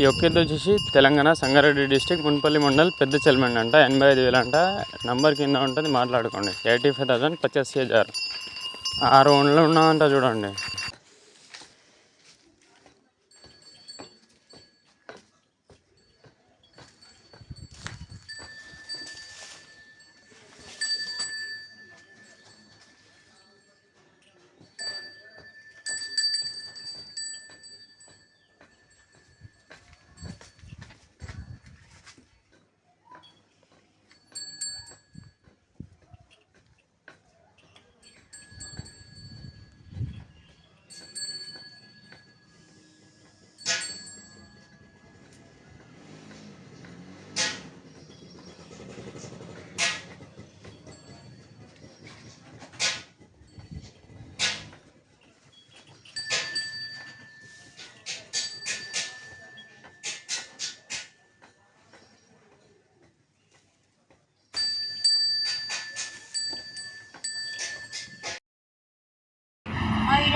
ఈ ఒక్కరిది వచ్చేసి తెలంగాణ సంగారెడ్డి డిస్టిక్ మున్పల్లి మండల్ పెద్ద చెల్మండి అంట ఎనభై ఐదు వేలు అంట. నంబర్ కింద ఉంటుంది మాట్లాడుకోండి. ఎయిటీ ఫైవ్ థౌసండ్ పచాస్ హజార్ ఆరు వందలు ఉన్నామంట చూడండి.